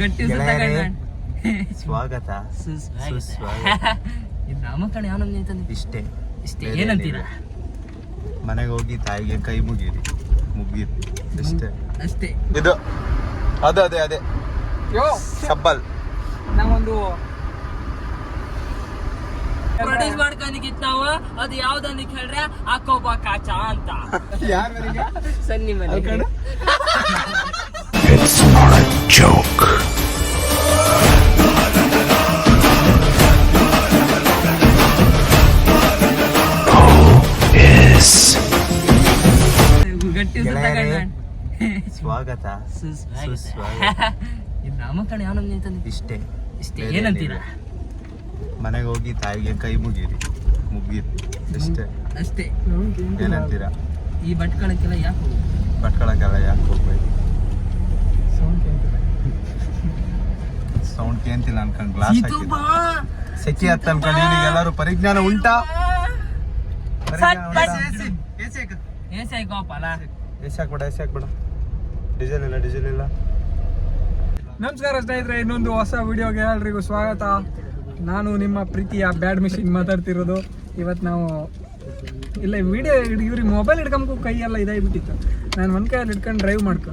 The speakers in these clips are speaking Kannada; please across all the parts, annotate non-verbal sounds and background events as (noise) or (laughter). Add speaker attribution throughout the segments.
Speaker 1: ಗಟ್ಟಿ
Speaker 2: ಸ್ವಾಗತ.
Speaker 1: ಸುಸ್ವಾಗತ.
Speaker 2: ಸುಸ್ವಾಗತ.
Speaker 1: ಇದು ನಮ್ಮ ಕಡೆ ಯಾವ ನಮ್ಗೆ ಐತಂದ್ರೆ
Speaker 2: ಇಷ್ಟೇ.
Speaker 1: ಇಷ್ಟೇ. ಏನಂತೀರಾ?
Speaker 2: ಮನೆಗೆ ಹೋಗಿ ತಾಯಿಗೆ ಕೈ ಮುಗೀರಿ. ಮುಗಿರಿ. ಅಷ್ಟೇ.
Speaker 1: ಅಷ್ಟೇ.
Speaker 2: ಇದು ಅದು ಅದೇ ಅದೇ.
Speaker 3: ಯೋ
Speaker 2: ಸಬ್ಬಲ್.
Speaker 3: ನಾವೊಂದು
Speaker 1: ಪ್ರೊಡ್ಯೂಸ್ ಮಾಡ್ಕೊಂಡಿಗಿತ್ ನಾವು ಅದು ಯಾವ್ದಂತ ಕೇಳ್ರೆ ಹಾಕೋಬ ಕಾಚ ಅಂತ. (laughs) ಸನ್ನಿ ಮನೆ (laughs) ಗಟ್ಟಿ
Speaker 2: is? ಸ್ವಾಗತ (laughs)
Speaker 1: ನಾಮಕರಣ ಯಾವ ನಮ್ಗೆ ಐತಂದ್ರೆ
Speaker 2: ಇಷ್ಟೇ.
Speaker 1: ಇಷ್ಟೇ. ಏನಂತೀರ?
Speaker 2: ಮನೆಗೆ ಹೋಗಿ ತಾಯಿಗೆ ಕೈ ಮುಗಿರಿ. ಮುಗಿರಿ. ಇಷ್ಟೇ
Speaker 1: ಅಷ್ಟೇ.
Speaker 2: ಏನಂತೀರಾ?
Speaker 1: ಈ ಭಟ್ಕಳಕ್ಕೆಲ್ಲ ಯಾಕೆ
Speaker 2: ಭಟ್ಕಳಕ್ಕೆಲ್ಲ ಯಾಕೆ ಹೋಗ್ಬೇಕು? ಸೌಂಡ್ ಕೇಂತಿಲ್ಲ ಅನ್ಕೊಂಡ್ ಗ್ಲಾಸ್. ಸೆಕೆ ಹತ್ತ ಅನ್ಕೊಂಡು ಎಲ್ಲರೂ ಪರಿಜ್ಞಾನ ಉಂಟಾ. ಎಸಿ ಹಾಕ್ಬೇಡ ಎಸಿ ಹಾಕ್ಬೇಡ. ಡೀಸೆಲ್ ಇಲ್ಲ ಡೀಸೆಲ್ ಇಲ್ಲ.
Speaker 3: ನಮಸ್ಕಾರ ಸ್ನೇಹಿತರೆ ಇನ್ನೊಂದು ಹೊಸ ವಿಡಿಯೋಗೆ ಎಲ್ರಿಗೂ ಸ್ವಾಗತ. ನಾನು ನಿಮ್ಮ ಪ್ರೀತಿಯ ಬ್ಯಾಡ್ ಮಿಷಿನ್ ಮಾತಾಡ್ತಿರೋದು. ಇವತ್ತು ನಾವು ಇಲ್ಲ ವಿಡಿಯೋ ಇವ್ರಿಗೆ ಮೊಬೈಲ್ ಹಿಡ್ಕೊಂಬು ಕೈ ಎಲ್ಲ ಇದಾಗ್ಬಿಟ್ಟಿತ್ತು ನಾನು ಒಂದು ಕೈಯಲ್ಲಿ ಹಿಡ್ಕೊಂಡು ಡ್ರೈವ್ ಮಾಡ್ಕೊ.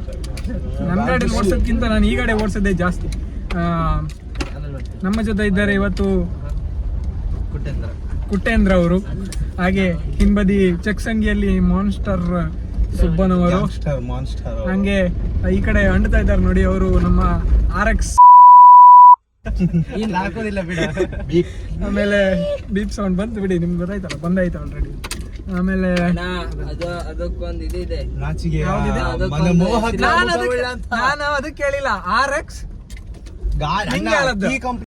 Speaker 3: ನನ್ನ ಗಾಡಿ ಓಡಿಸೋದ್ಕಿಂತ ನಾನು ಈ ಗಾಡಿ ಓಡಿಸೋದೇ ಜಾಸ್ತಿ. ನಮ್ಮ ಜೊತೆ ಇದ್ದಾರೆ ಇವತ್ತು ಕುಟ್ಟೇಂದ್ರ ಅವರು. ಹಾಗೆ ಹಿಂಬದಿ ಚಕ್ಸಂಗಿಯಲ್ಲಿ ಮಾನ್ಸ್ಟರ್ ಸುಬ್ಬನವರು.
Speaker 2: ಮಾನ್ಸ್ಟರ್ ಮಾನ್ಸ್ಟರ್
Speaker 3: ಹಂಗೆ ಈ ಕಡೆ ಅಂಡ್ತಾ ಇದ್ದಾರೆ ನೋಡಿ ಅವರು ನಮ್ಮ ಆರ್ ಎಕ್ಸ್
Speaker 2: ಹಾಕೋದಿಲ್ಲ ಬಿಡ.
Speaker 3: ಆಮೇಲೆ ಬೀಪ್ ಸೌಂಡ್ ಬಂತು ಬಿಡಿ ನಿಮ್ಗೆ ಗೊತ್ತಾಯ್ತಲ್ಲ ಬಂದಾಯ್ತು ಆಲ್ರೆಡಿ ಆಮೇಲೆ
Speaker 1: ಅದು ಅದಕ್ಕೊಂದು
Speaker 3: ನಾನು ಅದಕ್ಕೆ ಕೇಳಿಲ್ಲ ಆರ್ ಎಕ್ಸ್
Speaker 2: ಗಾಡಿ
Speaker 3: ಹಿಂಗೆ ಹೇಳದ್ದು.
Speaker 2: ಈ ಕಂಪ್ನಿ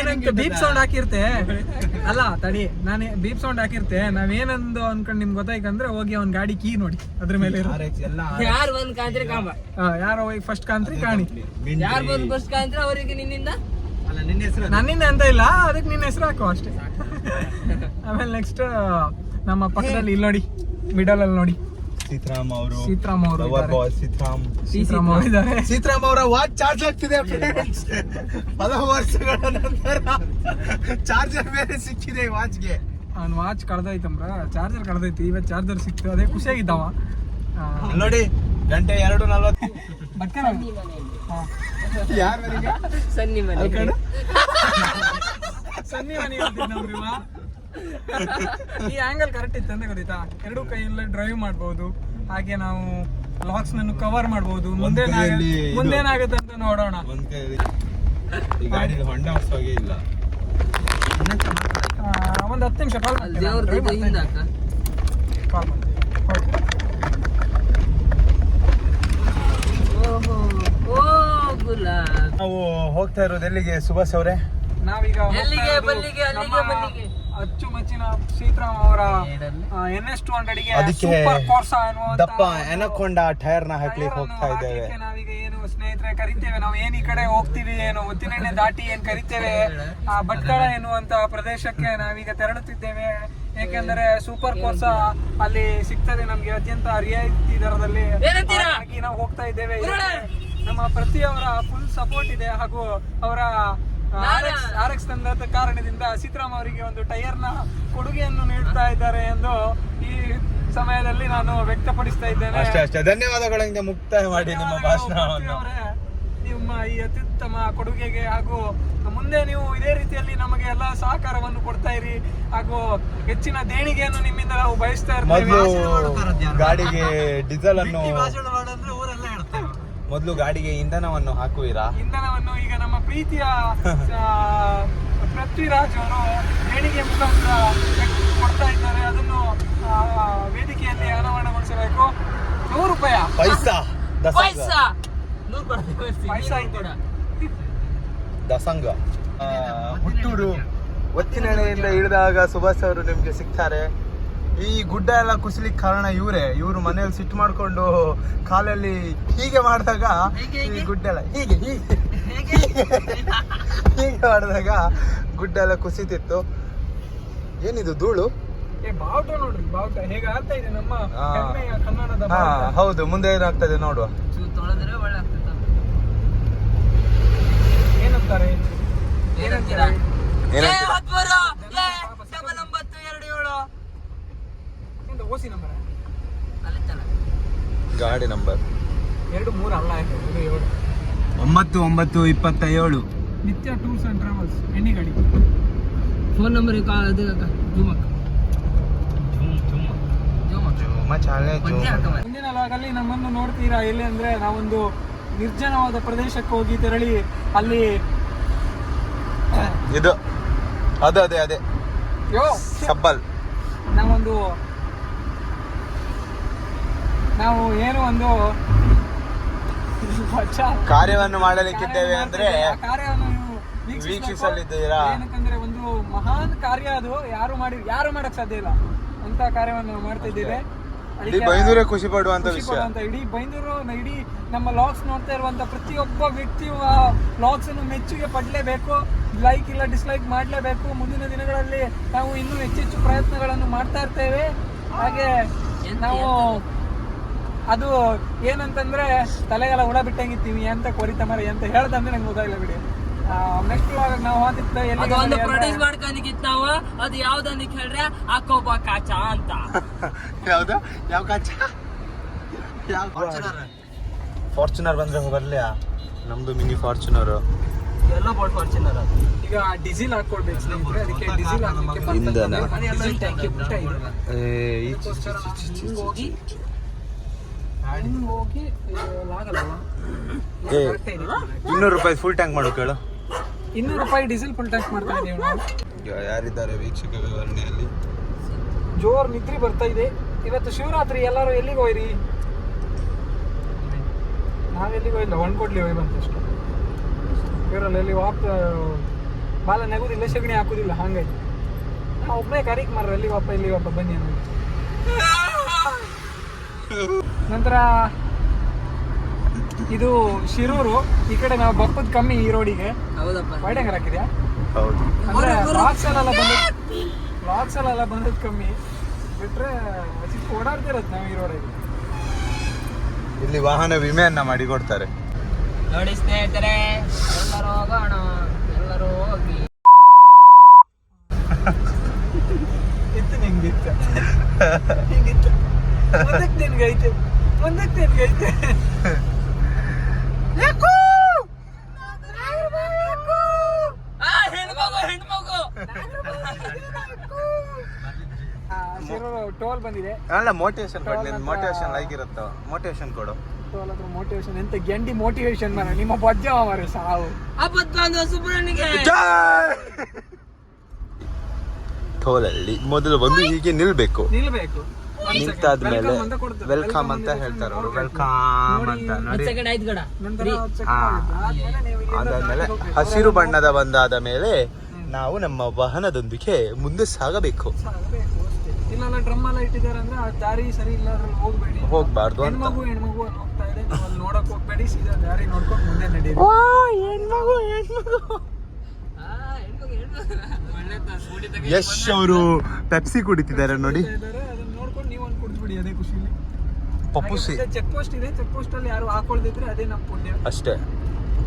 Speaker 3: ಏನಂತ ಬೀಪ್ ಸೌಂಡ್ ಹಾಕಿರ್ತೆ? ಅಲ್ಲ ತಡಿ ನಾನು ಬೀಪ್ ಸೌಂಡ್ ಹಾಕಿರ್ತೆ. ನಾವೇನಂದು ಅನ್ಕೊಂಡ್ ನಿಮ್ಗೆ ಗೊತ್ತಾಯ್ಕಂದ್ರೆ ಹೋಗಿ ಅವ್ನ್ ಗಾಡಿ ಕೀ ನೋಡಿ ಅದ್ರ ಮೇಲೆ ಇರೋ.
Speaker 2: RX ಎಲ್ಲ
Speaker 1: ಯಾರು ಬಂದ್ ಕಾಂತ್ರೆ ಕಾಂಬ
Speaker 3: ಯಾರೋ ಹೋಗಿ ಫಸ್ಟ್ ಕಾಂತ್ರಿ ಕಾಣಿ.
Speaker 1: ಯಾರು ಬಂದ್ ಬಸ್ ಕಾಂತ್ರೆ ಅವರಿಗೆ ನಿನ್ನಿಂದ?
Speaker 2: ಅಲ್ಲ ನಿನ್ನ ಹೆಸರು
Speaker 3: ನನ್ನಿಂದ ಅಂತ ಇಲ್ಲ ಅದಕ್ಕೆ ನಿನ್ನ ಹೆಸರು ಹಾಕು ಅಷ್ಟೇ. ಆಮೇಲೆ ನೆಕ್ಸ್ಟ್ ನಮ್ಮ ಪಕ್ಕದಲ್ಲಿ ಇಲ್ಲಿ ನೋಡಿ ಮಿಡಲ್ ಅಲ್ಲಿ ನೋಡಿ.
Speaker 2: ಸೀತಾರಾಮ್ ಅವರು.
Speaker 3: ಸೀತಾರಾಮ್ ಅವರು
Speaker 2: ಲವರ್. ಬಾಯ್ ಸೀತಾರಾಮ್
Speaker 3: ಸೀತಾರಾಮ್ ಅವರು ಇದ್ದಾರೆ.
Speaker 2: ಸೀತಾರಾಮ್ ಅವರ ವಾಚ್ ಚಾರ್ಜ್ ಆಗ್ತಿದೆ friends. ಹಲವು ವರ್ಷಗಳ ನಂತರ ಚಾರ್ಜರ್ ಬೇರೆ ಸಿಕ್ಕಿದೆ ಈ ವಾಚ್ಗೆ.
Speaker 3: ಅವ್ನು ವಾಚ್ ಕಳ್ದೈತಂಬ್ರ ಚಾರ್ಜರ್ ಕಳ್ದೈತಿ. ಇವತ್ತು ಚಾರ್ಜರ್ ಸಿಕ್ತು. ಅದೇ ಖುಷಿಯಾಗಿದ್ದಾವ
Speaker 2: ನೋಡಿ ಗಂಟೆ ಎರಡು ನಲ್ವತ್ತು. ಯಾರಿಗೆ
Speaker 1: ಸನ್ನಿ ಮನೆ
Speaker 3: ಸನ್ನಿ ಮನೆ. ಈ ಆಂಗಲ್ ಕರೆಕ್ಟ್ ಇತ್ತು ಅಂತ ಗೊತ್ತಾ ಎರಡು ಕೈಯಲ್ಲೇ ಡ್ರೈವ್ ಮಾಡಬಹುದು ಹಾಗೆ ನಾವು ಲಾಕ್ಸ್ ನನ್ನು ಕವರ್ ಮಾಡಬಹುದು ಮುಂದೆ ಮುಂದೇನಾಗುತ್ತೆ ಅಂತ ನೋಡೋಣ.
Speaker 2: ಒಂದ್ ಕೈ ಈ ಗಾಡಿ ಹೊಂಡ ಇಲ್ಲ.
Speaker 3: ಒಂದು ಹತ್ತು ನಿಮಿಷ ಕಾಲ್ ಕಾಲ್
Speaker 1: ಓಹೋ ಓ ಗುಲಾಬ್.
Speaker 2: ನಾವು ಹೋಗ್ತಾ ಇರೋದು ಎಲ್ಲಿಗೆ ಸುಭಾಷ್ ಅವರೇ?
Speaker 3: ನಾವೀಗ ಅಚ್ಚುಮೆಚ್ಚಿನ ಸೀತಾರಾಮ್ ಅವರ? ಎನ್ ಎಸ್ ಟು ಹಂಡ್ರೆಡ್ಗೆ
Speaker 2: ಅದಕ್ಕೆ
Speaker 3: ಸೂಪರ್ ಕೋರ್ಸ ಅನ್ನುವಂತ
Speaker 2: ದಪ್ಪ ಎನಕೊಂಡ ಟೈರ್ನ ಹಾಕ್ಲಿಕ್ಕೆ ಹೋಗ್ತಾ ಇದ್ದೇವೆ.
Speaker 3: ನಾವೀಗ ಏನು ಸ್ನೇಹಿತರೆ ಕರಿತೇವೆ. ನಾವು ಏನ್ ಈ ಕಡೆ ಹೋಗ್ತೀವಿ ಏನು ಒತ್ತಿನೆಣ್ಣೆ ದಾಟಿ ಏನ್ ಕರಿತೇವೆ ಆ ಭಟ್ಕಳ ಎನ್ನುವಂತ ಪ್ರದೇಶಕ್ಕೆ ನಾವೀಗ ತೆರಳುತ್ತಿದ್ದೇವೆ. ಏಕೆಂದರೆ ಸೂಪರ್ ಕೋರ್ಸ ಅಲ್ಲಿ ಸಿಗ್ತದೆ ನಮ್ಗೆ ಅತ್ಯಂತ ರಿಯಾಯಿತಿ ದರದಲ್ಲಿ? ಹಾಗಾಗಿ ನಾವು ಹೋಗ್ತಾ ಇದ್ದೇವೆ! ನಮ್ಮ ಪ್ರತಿಯವರ ಫುಲ್ ಸಪೋರ್ಟ್ ಇದೆ ಹಾಗೂ ಅವರ ಆರ್ ಎಕ್ಸ್ ಆರ್ ಎಕ್ಸ್ ತಂದ ಕಾರಣದಿಂದ ಸೀತಾರಾಮ್ ಅವರಿಗೆ ಒಂದು ಟೈರ್ನ ಕೊಡುಗೆಯನ್ನು ನೀಡ್ತಾ ಇದ್ದಾರೆ ಎಂದು ಈ ಸಮಯದಲ್ಲಿ ನಾನು ವ್ಯಕ್ತಪಡಿಸ್ತಾ ಇದ್ದೇನೆ.
Speaker 2: ಅಷ್ಟೇ ಅಷ್ಟೇ. ಧನ್ಯವಾದಗಳಿಂದ ಮುಕ್ತಾಯ ಮಾಡಿ ನಿಮ್ಮ ಭಾಷಣವನ್ನು
Speaker 3: ಅವರೇ, ನಿಮ್ಮ ಈ ಅತ್ಯುತ್ತಮ ಕೊಡುಗೆಗೆ ಹಾಗೂ ಮುಂದೆ ನೀವು ಇದೇ ರೀತಿಯಲ್ಲಿ ನಮಗೆ ಎಲ್ಲ ಸಹಕಾರವನ್ನು ಕೊಡ್ತಾ ಇರಿ ಹಾಗೂ ಹೆಚ್ಚಿನ ದೇಣಿಗೆಯನ್ನು ನಿಮ್ಮಿಂದ ನಾವು ಬಯಸ್ತಾ ಇರ್ತೀವಿ.
Speaker 2: ಗಾಡಿಗೆ ಡೀಸೆಲ್ ಅನ್ನು ಮೊದಲು ಗಾಡಿಗೆ ಇಂಧನವನ್ನು ಹಾಕುವಿರಾ?
Speaker 3: ಇಂಧನವನ್ನು ಈಗ ನಮ್ಮ ಪ್ರೀತಿಯ ಪೃಥ್ವಿರಾಜ್ ಅವರು ದೇಣಿಗೆ ಮುಖಾಂತರ ಕೊಡ್ತಾ ಇದ್ದಾರೆ. ಅದನ್ನು ವೇದಿಕೆಯಲ್ಲಿ ಅನಾವರಣಗೊಳಿಸಬೇಕು. ನೂರು ರೂಪಾಯಿ.
Speaker 2: ಪೈಸಾ. ದಸಂಗ.
Speaker 1: ಪೈಸಾ.
Speaker 3: ಪೈಸಾ.
Speaker 2: ದಸಂಗ. ಹುಟ್ಟೂರು ಒತ್ತಿನೆಳೆಯಿಂದ ಇಳಿದಾಗ ಸುಭಾಷ್ ಅವರು ನಿಮ್ಗೆ ಸಿಗ್ತಾರೆ. ಈ ಗುಡ್ಡ ಎಲ್ಲ ಕುಸಿಲಿಕ್ಕೆ ಕಾರಣ ಇವರೇ. ಇವರು ಮನೆಯಲ್ಲಿ ಸಿಟ್ಟು ಮಾಡ್ಕೊಂಡು ಕಾಲಲ್ಲಿ ಹೀಗೆ ಮಾಡಿದಾಗ ಈ ಗುಡ್ಡ ಎಲ್ಲ ಹೀಗೆ ಹೀಗೆ. ಹೀಗೆ? ಮಾಡಿದಾಗ ಗುಡ್ಡ ಎಲ್ಲ ಕುಸಿತಿತ್ತು. ಏನಿದು ಧೂಳು? ಹಾ. ಹೌದು ಮುಂದೆ ಏನಾಗ್ತದೆ ನೋಡುವ.
Speaker 3: ಏನಂತಾರೆ?
Speaker 1: ಏನಂತೀರಾ
Speaker 3: ಏನಂತಾರೆ
Speaker 2: ಏನಂತೀರ?
Speaker 1: ಏ, ಹದ್ಮೂರು, ಏ, ಡಬಲ್ ಒಂಬತ್ತು ಎರಡು ಏಳು
Speaker 3: ಎಂತ ಓಸಿ ನಂಬರ್
Speaker 2: ಗಾಡಿ ನಂಬರ್
Speaker 3: ಎರಡು ಮೂರು ಅಲ್ಲ ಆಯ್ತು ಇದು ಏಳು.
Speaker 2: ಒಂಬತ್ತು ಒಂಬತ್ತು ಇಪ್ಪತ್ತ ಏಳು
Speaker 3: ನಿತ್ಯ ಟೂರ್ಸ್ ಆ್ಯಂಡ್ ಟ್ರಾವೆಲ್ಸ್ ಎಣ್ಣೆ ಗಾಡಿ.
Speaker 1: ಫೋನ್ ನಂಬರ್ ಇದು ಜುಮಕ್. ಜುಮಕ್.
Speaker 2: ಚಾಲೆ
Speaker 1: ಒಂದೇ ಹಾಕಮರೆ.
Speaker 3: ಮುಂದಿನ ಲಾಗಲ್ಲಿ ನಮ್ಮನ್ನು ನೋಡ್ತೀರಾ ಎಲ್ಲಿ ಅಂದ್ರೆ ನಾವೊಂದು ನಿರ್ಜನವಾದ ಪ್ರದೇಶಕ್ಕೆ ಹೋಗಿ ತೆರಳಿ ಅಲ್ಲಿ
Speaker 2: ಇದು ಅದೇ ಅದೇ ಅದೇ. ಸಬ್ಬಲ್.
Speaker 3: ನಾವೊಂದು ನಾವು ಏನು ಒಂದು.
Speaker 2: ಕಾರ್ಯವನ್ನು ಮಾಡಲಿಕ್ಕಿದ್ದೇವೆ ಅಂದ್ರೆ
Speaker 3: ಆ ಕಾರ್ಯವನ್ನು ನೀವು.
Speaker 2: ವೀಕ್ಷಿಸಲಿದ್ದೀರಾ?
Speaker 3: ಏನಕ್ಕಂದ್ರೆ ಒಂದು ಮಹಾನ್ ಕಾರ್ಯ ಅದು ಯಾರು ಮಾಡಿ ಯಾರು ಮಾಡಕ್ ಸಾಧ್ಯ ಇಲ್ಲ ಅಂತ ಕಾರ್ಯವನ್ನು ಮಾಡ್ತಿದ್ದೇವೆ ಮಾಡ್ತಾ ಇದ್ದೇವೆ
Speaker 2: ಇಡೀ ಬೈಂದೂರೇ ಖುಷಿ ಪಡುವಂತ ವಿಷಯ
Speaker 3: ಅಂತ ಇಡೀ ಬೈಂದೂರು ಇಡೀ ನಮ್ಮ ಲಾಗ್ಸ್ ನೋಡ್ತಾ ಇರುವಂತ ಪ್ರತಿಯೊಬ್ಬ ವ್ಯಕ್ತಿಯು ಆ ಲಾಗ್ಸ್ ಅನ್ನು ಮೆಚ್ಚುಗೆ ಪಡಲೇಬೇಕು ಲೈಕ್ ಇಲ್ಲ ಡಿಸ್ಲೈಕ್ ಮಾಡಲೇಬೇಕು ಮುಂದಿನ ದಿನಗಳಲ್ಲಿ ನಾವು ಇನ್ನೂ ಹೆಚ್ಚೆಚ್ಚು ಪ್ರಯತ್ನಗಳನ್ನು ಮಾಡ್ತಾ ಇರ್ತೇವೆ ಹಾಗೆ ನಾವು ಅದು ಏನಂತಂದ್ರೆ ತಲೆಗೆಲ್ಲ ಹುಳ ಬಿಟ್ಟಂಗಿತ್ತೀವಿ ಅಂತ ಕೊರಿತ ಮರ ಅಂತ ಹೇಳ್ದಂದ್ರೆ ನಂಗೆ ಗೊತ್ತಾಗಿಲ್ಲ ಬಿಡಿ. ನೆಕ್ಸ್ಟ್ ಲಾಗ್ ನಾವು ಹೋದಿತ್ತ
Speaker 1: ಅದು ಒಂದು ಪ್ರೊಡ್ಯೂಸ್
Speaker 3: ಎಲ್ಲಿ
Speaker 1: ಮಾಡ್ಕೊಂಡಿತ್ತು ನಾವು. ಅದು ಯಾವ್ದಂತ ಹೇಳ್ರೆ ಅಕೋಬ ಕಾಚ ಅಂತ. (laughs)
Speaker 2: ಯಾವ್ದು? ಯಾವ ಕಾಚ? ಫಾರ್ಚುನರ್ ಬಂದ್ರೆ ಬರ್ಲಿಯಾ ನಮ್ದು ಮಿನಿ ಫಾರ್ಚುನರ್
Speaker 1: ಎಲ್ಲ ಬೋರ್ಡ್ ಫಾರ್ಚುನರ್ ಅದು.
Speaker 3: ಈಗ ಡೀಸೆಲ್ ಹಾಕೊಳ್ಬೇಕು ಸ್ನೇಹಿತರೆ ಅದಕ್ಕೆ ಡೀಸೆಲ್ ಹಾಕ್ಲಿಕ್ಕೆ
Speaker 2: ಇಂಧನ.
Speaker 1: ಟ್ಯಾಂಕಿ
Speaker 3: ಇದೆ ಹಿಂಗ್ ಹೋಗಿ
Speaker 2: ಏ ಇನ್ನೂರು ರೂಪಾಯಿ ಫುಲ್ ಟ್ಯಾಂಕ್ ಮಾಡು ಕೇಳು.
Speaker 3: ಇನ್ನೂರು ರೂಪಾಯಿ ಡೀಸೆಲ್ ಫುಲ್ ಟ್ಯಾಂಕ್ ಮಾಡ್ತಾ ಇದೀವಿ ನಾವು.
Speaker 2: ಯಾರಿದ್ದಾರೆ ವೀಕ್ಷಕ ವಿವರಣೆಯಲ್ಲಿ?
Speaker 3: ಜೋರ್ ನಿದ್ರಿ ಬರ್ತಾ ಇದೆ. ಇವತ್ತು ಶಿವರಾತ್ರಿ ಎಲ್ಲರೂ ಎಲ್ಲಿಗೆ ಹೋಯ್ರಿ? ನಾವೆಲ್ಲಿಗೆ ಹೋಗಿಲ್ಲ ಒಣ್ಕೊಡ್ಲಿ ಹೋಗಿ ಬಂತಷ್ಟು ಇವರಲ್ಲಿ ಎಲ್ಲಿ ವಾಪ್ ಬಾಲ ನಗುದಿಲ್ಲ ಸಗಣಿ ಹಾಕುದಿಲ್ಲ ಹಂಗಾಗಿ ನಾ ಒಬ್ಬನೇ ಕರಿಕ್ ಮಾರ್ರೆ ಎಲ್ಲಿ ವಾಪ ಎಲ್ಲಿ ವಾಪ ಬನ್ನಿ ಅನ್ನೋದು. (laughs) ನಂತರ ಇದು ಶಿರೂರು ಈ ಕಡೆ ನಾವು ಬಪ್ಪದ್ ಕಮ್ಮಿ ಈ ರೋಡಿಗೆ
Speaker 1: ಹೌದಪ್ಪ.
Speaker 3: ವೈಡಂಗರ್ ಹಾಕಿದ್ಯಾ?
Speaker 2: ಹೌದು.
Speaker 3: ಅಂದ್ರೆ ಲಾಕ್ಸ್ ಅಲ್ಲೆಲ್ಲ ಬಂದದ್ ಲಾಕ್ಸ್ ಅಲ್ಲೆಲ್ಲ ಕಮ್ಮಿ. ಬಿಟ್ರೆ ಚಿಕ್ಕ ಓಡಾಡ್ತಿರತ್ ನಾವು ಈ ರೋಡಿಗೆ
Speaker 2: ಇಲ್ಲಿ ವಾಹನ ವಿಮೆಯನ್ನ ಮಾಡಿ ಕೊಡ್ತಾರೆ.
Speaker 1: ನೋಡಿ ಸ್ನೇಹಿತರೆ ಎಲ್ಲರೂ ಹೋಗೋಣ ಎಲ್ಲರೂ ಹೋಗಿ.
Speaker 3: ಇತ್ತು ನಿಂಗೆ ಇತ್ತು. ಹಿಂಗಿತ್ತು ಅದಕ್ಕೆ ನಿನ್ಗೆ ಟೋಲ್ ಬಂದಿದೆ.
Speaker 2: ಅಲ್ಲ ಮೋಟಿವೇಶನ್ ಕೊಡಿ ನಿನ್ ಮೋಟಿವೇಶನ್ ಲೈಕ್ ಇರುತ್ತ? ಮೋಟಿವೇಶನ್ ಕೊಡು.
Speaker 3: ಟೋಲ್ ಹತ್ರ ಮೋಟಿವೇಶನ್ ಎಂತ ಗೆಂಡಿ ಮೋಟಿವೇಶನ್ ಮರ ನಿಮ್ಮ ಬಜ್ಜವ ಮಾರ ಸಾವು.
Speaker 1: ಆಪತ್ ಬಂದು ಸುಬ್ರಹ್ಮಣ್ಯಗೆ.
Speaker 2: ಟೋಲಲ್ಲಿ ಮೊದಲು ಬಂದು ಹೀಗೆ ನಿಲ್ಬೇಕು.
Speaker 3: ನಿಲ್ಬೇಕು.
Speaker 2: ನಿಂತಾದ್ಮೇಲೆ
Speaker 3: ಮೇಲೆ
Speaker 2: ವೆಲ್ಕಮ್ ಅಂತ ಹೇಳ್ತಾರೆ ಅವರು. ವೆಲ್ಕಮ್ ಅಂತ. ನೋಡಿ. ಅದಾದ್ಮೇಲೆ ಹಸಿರು ಬಣ್ಣದ ಬಂದಾದ ಮೇಲೆ ನಾವು ನಮ್ಮ ವಾಹನದೊಂದಿಗೆ ಮುಂದೆ ಸಾಗಬೇಕು.
Speaker 3: ಸಾಕ್ಬೇಕು ಅಷ್ಟೇ. ಇಲ್ಲೆಲ್ಲ ಡ್ರಮ್ ಎಲ್ಲ ಇಟ್ಟಿದ್ದಾರೆ ಅಂದ್ರೆ ಆ ದಾರಿ ಸರಿ ಇಲ್ಲ ಅದ್ರಲ್ಲಿ ಹೋಗ್ಬೇಡಿ.
Speaker 2: ಹೋಗ್ಬಾರ್ದು ಅಂತ.
Speaker 3: ಹೆಣ್ಮಗು ಹೆಣ್ಮಗು ಅಲ್ಲಿ ಹೋಗ್ತಾ ಇದೆ. ನೀವು ಅಲ್ಲಿ ನೋಡಕ್ ಹೋಗ್ಬೇಡಿ ಸೀದಾ ದಾರಿ ನೋಡ್ಕೊಂಡು ಮುಂದೆ ನಡೀರಿ.
Speaker 1: ಆ, ಹೆಣ್ಮಗು ಹೆಣ್ಮಗು. ಒಳ್ಳೆ ತ- ಸ್ಕೂಟಿ ತಗೊಂಡು
Speaker 2: ಯಶ್ ಅವರು ಪೆಪ್ಸಿ ಕುಡಿತಿದ್ದಾರೆ ನೋಡಿ
Speaker 3: ಇದ್ದಾರೆ, ಅದನ್ನ ನೋಡ್ಕೊಂಡು ನೀವು ಒಂದು ಕುಡಿದ್ಬಿಡಿ ಅದೇ ಖುಷಿಲಿ
Speaker 2: ಪಪ್ಪುಸಿ
Speaker 3: ಚೆಕ್ ಪೋಸ್ಟ್ ಇದೆ. ಚೆಕ್ ಪೋಸ್ಟ್ ಅಲ್ಲಿ ಯಾರು ಹಾಕೊಳ್ದಿದ್ರೆ ಅದೇ ನಮ್ಮ ಪುಣ್ಯ.
Speaker 2: ಅಷ್ಟೇ.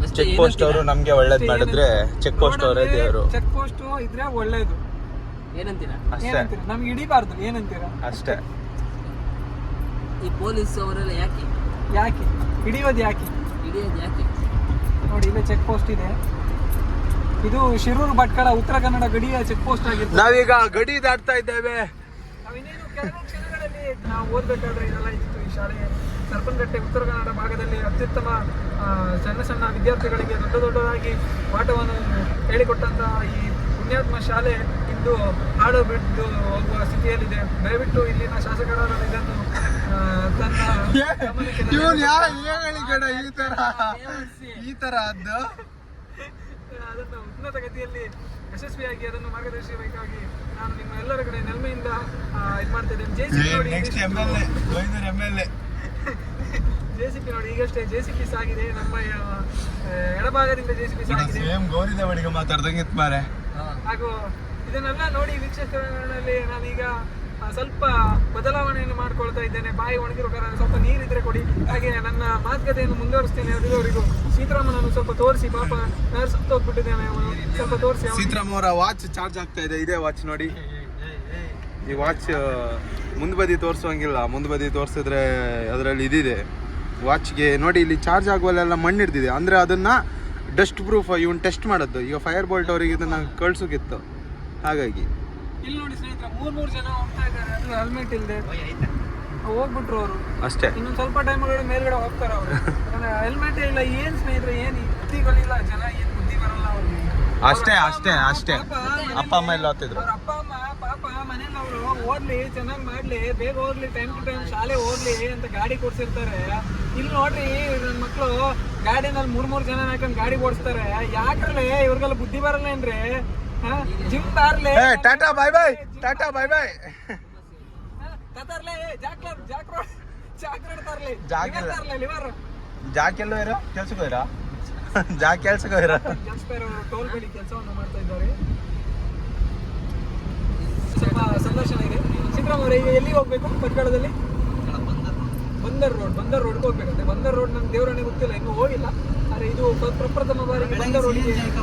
Speaker 1: ಅಷ್ಟೇ
Speaker 2: ಚೆಕ್ ಪೋಸ್ಟ್ ಅವರು ನಮಗೆ ಒಳ್ಳೇದು ಮಾಡಿದ್ರೆ ಚೆಕ್ ಪೋಸ್ಟ್ ಅವರೇ ದೇವರು.
Speaker 3: ಚೆಕ್ ಪೋಸ್ಟ್ ಇದ್ರೆ ಒಳ್ಳೇದು.
Speaker 1: ಏನಂತೀರಾ?
Speaker 2: ಅಷ್ಟೇ.
Speaker 3: ಏನಂತೀರ? ನಮ್ಗೆ ಹಿಡಿಬಾರ್ದು. ಏನಂತೀರ?
Speaker 2: ಅಷ್ಟೇ.
Speaker 1: ಈ ಪೊಲೀಸ್ ಅವರೆಲ್ಲ ಯಾಕೆ?
Speaker 3: ಯಾಕೆ? ಹಿಡಿಯೋದು ಯಾಕೆ?
Speaker 1: ಹಿಡಿಯೋದು ಯಾಕೆ?
Speaker 3: ನೋಡಿ ಇಲ್ಲೇ ಚೆಕ್ ಪೋಸ್ಟ್ ಇದೆ. ಇದು ಶಿರೂರು ಭಟ್ಕಳ ಉತ್ತರ ಕನ್ನಡ ಗಡಿಯ ಚೆಕ್ ಪೋಸ್ಟ್ ಆಗಿದೆ
Speaker 2: ನಾವೀಗ ಗಡಿ ದಾಟ್ತಾ ಇದ್ದೇವೆ.
Speaker 3: ನಾವಿನ್ನೇನು ಕೆಲವು ಕ್ಷಣಗಳಲ್ಲಿ ನಾವು ಓದ್ಬೇಕಾದ್ರೆ ಇದೆಲ್ಲ ಶಾಲೆಗೆ ಸರ್ಪನಗಟ್ಟೆ ಉತ್ತರ ಕನ್ನಡ ಭಾಗದಲ್ಲಿ ಅತ್ಯುತ್ತಮ ಸಣ್ಣ ಸಣ್ಣ ವಿದ್ಯಾರ್ಥಿಗಳಿಗೆ ದೊಡ್ಡ ದೊಡ್ಡದಾಗಿ ಪಾಠವನ್ನು ಹೇಳಿಕೊಟ್ಟಂತಹ ಈ ಪುಣ್ಯಾತ್ಮ ಶಾಲೆ ಇಂದು ಹಾಡು ಬಿಟ್ಟು ಹೋಗುವ ಸ್ಥಿತಿಯಲ್ಲಿದೆ. ದಯವಿಟ್ಟು ಇಲ್ಲಿನ ಶಾಸಕರಾದ ಇದನ್ನು ತನ್ನ
Speaker 2: ಈ ತರ? ಈ
Speaker 3: ಅದನ್ನು ಉನ್ನತ ಗತಿಯಲ್ಲಿ ಯಶಸ್ವಿಯಾಗಿ ಅದನ್ನು ಮಾರ್ಗದರ್ಶಿಸಬೇಕಾಗಿ ನಾನು ನಿಮ್ಮ ಎಲ್ಲರ ಕಡೆ ನೆಲ್ಮೆಯಿಂದ ಇದು ಮಾಡ್ತಿದ್ದೇನೆ ಜೆ (laughs) ಜೆ ಸಿ ಪಿ ನೋಡಿ ಈಗಷ್ಟೇ ಜೆ ಸಿ ಪಿ ಸಾಗಿದೆ ನಮ್ಮ ಎಡಭಾಗದಿಂದ ಜೆ ಸಿ ಪಿ ಸಾಗಿದೆ.
Speaker 2: ಸೇಮ್ ಮಾತಾಡ್ದಂಗೆ ಇತ್ತು ಮಾರೆ
Speaker 3: ಹಾಗೂ ಇದನ್ನೆಲ್ಲ ನೋಡಿ ವೀಕ್ಷಕರಲ್ಲಿ ನಾನೀಗ ಸ್ವಲ್ಪ ಬದಲಾವಣೆಯನ್ನು ಮಾಡ್ಕೊಳ್ತಾ ಇದ್ದೇನೆ. ಬಾಯಿ ಒಣಗಿರೋ ಕಾರಣ ಸ್ವಲ್ಪ ನೀರಿದ್ರೆ ಕೊಡಿ. ಹಾಗೆ ನನ್ನ ಮಾತುಕತೆಯನ್ನು ಮುಂದುವರಿಸ್ತೇನೆ. ಅವರಿಗೂ ಸೀತಾರಾಮನನ್ನು ಸ್ವಲ್ಪ ತೋರಿಸಿ. ಪಾಪ ನರ್ಸ್ ಹೋಗ್ಬಿಟ್ಟಿದ್ದೇನೆ ಅವನು. ಸ್ವಲ್ಪ ತೋರಿಸಿ
Speaker 2: ಸೀತಾರಾಮ್ ಅವರ ವಾಚ್ ಚಾರ್ಜ್ ಆಗ್ತಾ ಇದೆ. ಇದೇ ವಾಚ್ ನೋಡಿ. ಈ ವಾಚ್ ಮುಂದ್ ಬದಿ ತೋರಿಸುವಂಗಿಲ್ಲ ಮುಂದ್ ಬದಿ ತೋರಿಸಿದ್ರೆ ಅದರಲ್ಲಿ ಇದಿದೆ. ವಾಚ್ಗೆ ನೋಡಿ ಇಲ್ಲಿ ಚಾರ್ಜ್ ಆಗುವಲ್ಲೆಲ್ಲ ಮಣ್ಣು ಹಿಡ್ದಿದೆ. ಅಂದ್ರೆ ಅದನ್ನ ಡಸ್ಟ್ ಪ್ರೂಫ್ ಇವನ್ ಟೆಸ್ಟ್ ಮಾಡೋದು. ಈಗ ಫೈರ್ ಬೋಲ್ಟ್ ಅವರಿಗೆ ಇದನ್ನು ಕಳ್ಸೋಕಿತ್ತು. ಹಾಗಾಗಿ.
Speaker 3: ಇಲ್ಲಿ ನೋಡಿ ಸ್ನೇಹಿತರೆ ಮೂರ್ ಮೂರ್ ಜನ ಹೋಗ್ತಾ ಇದ್ದಾರೆ. ಅದು ಹೆಲ್ಮೆಟ್ ಇಲ್ಲದೆ ಹೋಗ್ಬಿಟ್ರು ಅವರು.
Speaker 2: ಅಷ್ಟೇ.
Speaker 3: ಇನ್ನೊಂದು ಸ್ವಲ್ಪ ಟೈಮ್ ಒಳಗಡೆ ಮೇಲ್ಗಡೆ ಹೋಗ್ತಾರೆ ಅವರು. ಹೆಲ್ಮೆಟ್ (laughs) ಇಲ್ಲ ಏನ್ ಸ್ನೇಹಿತರೆ ಏನ್ ಬುದ್ಧಿಗಳಿಲ್ಲ ಜನ ಏನ್ ಬುದ್ಧಿ ಬರಲ್ಲ ಅವ್ರಿಗೆ.
Speaker 2: ಅಷ್ಟೇ ಅಷ್ಟೇ
Speaker 3: ಅಪ್ಪ
Speaker 2: ಅಷ್ಟೇ.
Speaker 3: ಅಮ್ಮ
Speaker 2: ಅಪ್ಪ ಅಮ್ಮ ಎಲ್ಲ ಓದ್ತಿದ್ರು
Speaker 3: ಅವ್ರ ಅಪ್ಪ ಅಮ್ಮ ಪಾಪ ಮನೇಲಿ ಅವರು ಓದ್ಲಿ ಚೆನ್ನಾಗಿ ಮಾಡ್ಲಿ ಬೇಗ ಹೋಗ್ಲಿ ಟೈಮ್ ಟು ಟೈಮ್ ಶಾಲೆ ಹೋಗ್ಲಿ ಅಂತ ಗಾಡಿ ಕೊಡ್ಸಿರ್ತಾರೆ. ಇಲ್ಲಿ ನೋಡ್ರಿ ನನ್ನ ಮಕ್ಕಳು ಗಾಡಿನಲ್ಲಿ ಮೂರ್ ಮೂರ್ ಜನ ಹಾಕೊಂಡು ಗಾಡಿ ಓಡಿಸ್ತಾರೆ. ಯಾಕ್ರಲ್ಲೇ ಇವ್ರಿಗೆಲ್ಲ ಬುದ್ಧಿ ಬರಲ್ಲ ಏನ್ರಿ? ಜಿಮ್ ಬಾರ್ಲೆ.
Speaker 2: ಏ tata bye bye. Tata bye bye.
Speaker 3: ತರ್ಲೆ ಜಾಕ್ಲರ್ ಜಾಕ್ರೋಡ್ ಜಾಕ್ರೋಡ್ ತರ್ಲೆ.
Speaker 2: ಜಾಕ್ ಇಲ್ಲ.
Speaker 3: ತರ್ಲೆ ಲಿವರ್
Speaker 2: ಜಾ ಎಲ್ಲೋ ಇರೋ? ಕೆಲ್ಸಕ್ಕೆ ಹೋಯ್ರಾ? ಜಾಕ್ ಕೆಲ್ಸಕ್ಕೆ ಹೋಯ್ರಾ?
Speaker 3: ಜನ್ಸ್ಪೇರ್ ಟೋಲ್ ಬಳಿ ಕೆಲಸವನ್ನು ಮಾಡ್ತಾ ಇದ್ದಾರೆ. ಸ್ವಲ್ಪ ಸಂದರ್ಶನ ಇದೆ. ಸಿದ್ದರಾಮ್ ಅವರೇ ಈಗ ಎಲ್ಲಿ ಹೋಗ್ಬೇಕು ಪಟ್ಕಳದಲ್ಲಿ ಬಂದರ್ ರೋಡ್ ಬಂದರ್ ರೋಡ್ಗೆ ಹೋಗ್ಬೇಕಂತೆ. ಬಂದರ್ ರೋಡ್ ನಮ್ಗೆ ದೇವರನ್ನೇ ಗೊತ್ತಿಲ್ಲ ಇನ್ನೂ ಹೋಗಿಲ್ಲ. ಆದರೆ ಇದು ಪ್ರ- ಪ್ರಪ್ರಥಮ ಬಾರಿ ಬಂದರ್ ರೋಡಿಗೆ ಬೆ-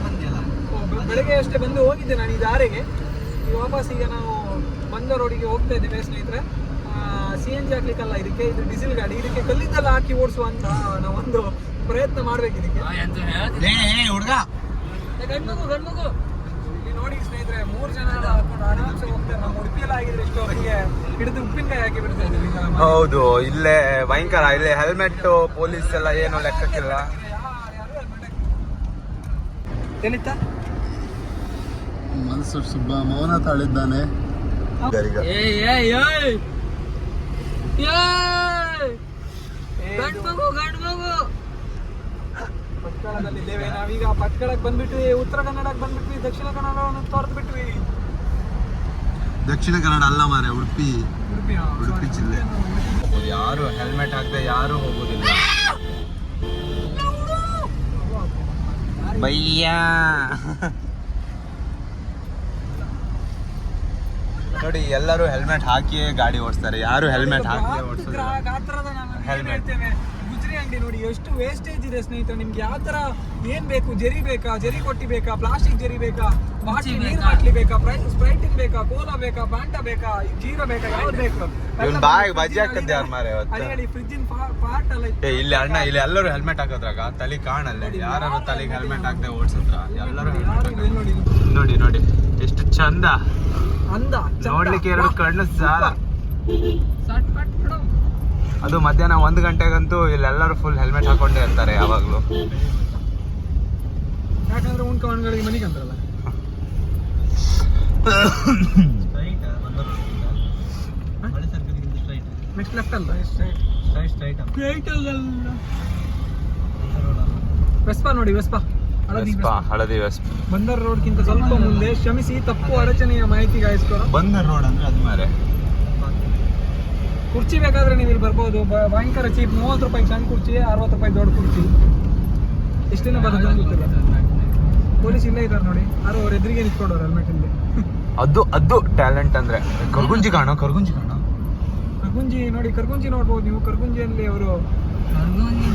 Speaker 3: ಬೆಳಗ್ಗೆ ಅಷ್ಟೇ ಬಂದು ಹೋಗಿದ್ದೆ ನಾನು ಈ ದಾರಿಗೆ. ಈ ವಾಪಸ್ ಈಗ ನಾವು ಬಂದ ರೋಡಿಗೆ ಹೋಗ್ತಾ ಇದ್ದೀವಿ ಸ್ನೇಹಿತರೆ. ಸಿ ಎನ್ ಜಿ ಹಾಕ್ಲಿಕ್ಕಲ್ಲ ಇದಕ್ಕೆ ಇದು ಡೀಸೆಲ್ ಗಾಡಿ. ಇದಕ್ಕೆ ಕಲ್ಲಿದ್ದಲ್ಲ ಹಾಕಿ ಓಡಿಸುವಂತ ನಾವೊಂದು ಪ್ರಯತ್ನ ಮಾಡ್ಬೇಕು ಇದಕ್ಕೆ?
Speaker 2: ಹುಡುಗ.
Speaker 3: ಗಂಡ್ಮಗು ಇಲ್ಲಿ ನೋಡಿ ಸ್ನೇಹಿತರೆ ಮೂರು ಜನ ಹಾಕೊಂಡು ಆರಾಮ್ಸೆ ಹೋಗ್ತಾರೆ. ನಮ್ಮ ಉಡುಪಿಯಲ್ಲಿ ಆಗಿದ್ರೆ ಇಷ್ಟು ಅವರಿಗೆ ಹಿಡಿದು ಉಪ್ಪಿನಕಾಯಿ ಹಾಕಿ ಬಿಡ್ತಾ ಇದ್ದೀವಿ
Speaker 2: ಹೌದು ಇಲ್ಲೇ ಭಯಂಕರ ಇಲ್ಲೇ ಹೆಲ್ಮೆಟ್ ಪೊಲೀಸ್ ಎಲ್ಲ ಏನು ಲೆಕ್ಕಕ್ಕಿಲ್ಲ.
Speaker 3: ಏನಿತ್ತ?
Speaker 4: ಮನಸ್ಸು ಸುಬ್ಬ ಮೌನ ತಾಳಿದ್ದಾನೆ.
Speaker 1: ಏಯ್ ಏಯ್! ಏಯ್! ಏಯ್ ಗಂಡ್ ಮಗು ಗಂಡ್ ಮಗು!
Speaker 3: ಪಟ್ಕಳದಲ್ಲಿ ಇದ್ದೇವೆ. ನಾವೀಗ ಪಟ್ಕಳಕ್ಕೆ ಬಂದ್ಬಿಟ್ವಿ. ಉತ್ತರ ಕನ್ನಡಕ್ಕೆ ಬಂದ್ಬಿಟ್ವಿ. ದಕ್ಷಿಣ ಕನ್ನಡವನ್ನು ತೋರ್ದು ಬಿಟ್ವಿ
Speaker 4: ದಕ್ಷಿಣ ಕನ್ನಡ ಅಲ್ಲ ಮಾರೆ ಉಡುಪಿ.
Speaker 3: ಉಡುಪಿ
Speaker 4: ಜಿಲ್ಲೆ.
Speaker 2: ಯಾರು ಹೆಲ್ಮೆಟ್ ಹಾಕದೆ ಯಾರು ಹೋಗುದಿಲ್ಲ. ಬಯ್ಯ! ನೋಡಿ ಎಲ್ಲರೂ ಹೆಲ್ಮೆಟ್ ಹಾಕಿಯೇ ಗಾಡಿ ಓಡಿಸ್ತಾರೆ. ಯಾರು ಹೆಲ್ಮೆಟ್ ಹಾಕಿ ಓಡಿಸೋದಿಲ್ಲ. Helmet.
Speaker 3: ಗುಜರಿ ಅಂಗಡಿ ನೋಡಿ ಎಷ್ಟು ವೇಸ್ಟೇಜ್ ಇದೆ ಸ್ನೇಹಿತರೆ. ನಿಮ್ಗೆ ಯಾವ ತರ ಏನ್ ಬೇಕು? ಜರಿ ಬೇಕಾ? ಜರಿ ಕೊಟ್ಟಿ ಬೇಕಾ? ಪ್ಲಾಸ್ಟಿಕ್ ಜರಿ ಬೇಕಾ? ಬಾಟ್ಲಿ ನೀರ್? ಬಾಟ್ಲಿ ಬೇಕಾ? ಸ್ಪ್ರೈಟ್ ಬೇಕಾ? ಕೋಲಾ ಬೇಕಾ? ಬಾಂಟ ಬೇಕಾ? ಜೀರೋ ಬೇಕಾ? ಯಾವ್ದು ಬೇಕು?
Speaker 2: ಇವನ್ ಬಾಯಿಗೆ ಬಜ್ಜಿ ಹಾಕಿದ್ದೆ ಯಾರು ಮಾರೆ ಇವತ್ತು?
Speaker 3: ಅಲ್ಲಿ ಫ್ರಿಜ್ ಫ್ರಿಜ್ಜಿನ ಪಾರ್ಟ್ ಎಲ್ಲ
Speaker 2: ಏ ಇಲ್ಲಿ ಅಣ್ಣ ಇಲ್ಲಿ ಎಲ್ಲರೂ ಹೆಲ್ಮೆಟ್ ಹಾಕೋದ್ರಾಗ? ತಲೆ ಕಾಣಲ್ಲ. ಯಾರು ತಲೆಗೆ ಹೆಲ್ಮೆಟ್ ಹಾಕದೆ ಓಡಿಸಿದ್ರ? ಎಲ್ಲರೂ ಹೆಲ್ಮೆಟ್
Speaker 3: ನೋಡಿ.
Speaker 2: ನೋಡಿ ನೋಡಿ. ಎಷ್ಟು ಚಂದ.
Speaker 3: ಅಂದ ಚಂದ.
Speaker 2: ನೋಡ್ಲಿಕ್ಕೆ ಎರಡು ಕಣ್ಣು ಸಾಲ. ಅದು ಮಧ್ಯಾಹ್ನ ಒಂದು ಗಂಟೆಗಂತೂ ಇಲ್ಲೆಲ್ಲರೂ ಫುಲ್ ಹೆಲ್ಮೆಟ್ ಹಾಕೊಂಡೇ ಇರ್ತಾರೆ ಯಾವಾಗ್ಲೂ.
Speaker 3: ಯಾಕಂದ್ರೆ ಉಣ್ಕವನ್ಗಳಿಗೆ ಮನೆಗೆ ಅಂದ್ರಲ್ಲ. ನೆಕ್ಸ್ಟ್ ಲೆಫ್ಟ್ ಅಲ್ಲ ಸ್ಟ್ರೈಟ್ ಅಲ್ಲ. ವೆಸ್ಪಾ ನೋಡಿ ವೆಸ್ಪಾ
Speaker 2: ವೆಸ್ಪ, ಹಳದಿ ವೆಸ್ಪ.
Speaker 3: ಬಂದರ್ ರೋಡ್ಗಿಂತ ಸ್ವಲ್ಪ ಮುಂದೆ ಶ್ರಮಿಸಿ ತಪ್ಪು ಅಡಚಣೆಯ ಮಾಹಿತಿಗಾಯಿಸ್ಕೊರ
Speaker 2: ಬಂದರ್ ರೋಡ್ ಅಂದ್ರೆ ಅದು ಮಾರೆ.
Speaker 3: ಕುರ್ಚಿ ಬೇಕಾದ್ರೆ ನೀವು ಇಲ್ಲಿ ಬರ್ಬೋದು ಭಯಂಕರ ಚೀಪ್ ಮೂವತ್ತು ರೂಪಾಯಿ ಸಣ್ಣ ಕುರ್ಚಿ ಅರವತ್ತು ರೂಪಾಯಿ ದೊಡ್ಡ ಕುರ್ಚಿ. ಎಷ್ಟಿನ ಗೊತ್ತಿಲ್ಲ. ಪೊಲೀಸ್ ಇಲ್ಲೇ ಇದ್ದಾರೆ ನೋಡಿ. ಯಾರು ಅವ್ರ ಎದುರಿಗೆ ನಿಂತ್ಕೊಂಡವ್ರು ಹೆಲ್ಮೆಟ್ ಇಲ್ಲಿ
Speaker 2: ಅದು ಅದು ಟ್ಯಾಲೆಂಟ್ ಅಂದ್ರೆ. ಕರ್ಗುಂಜಿ ಕಾಣೋ ಕರ್ಗುಂಜಿ ಕಾಣೋ.
Speaker 3: ಕರ್ಗುಂಜಿ ನೋಡಿ ಕರ್ಗುಂಜಿ ನೋಡ್ಬೋದು ನೀವು. ಕರ್ಗುಂಜಿಯಲ್ಲಿ ಅವರು
Speaker 1: ನೀನ್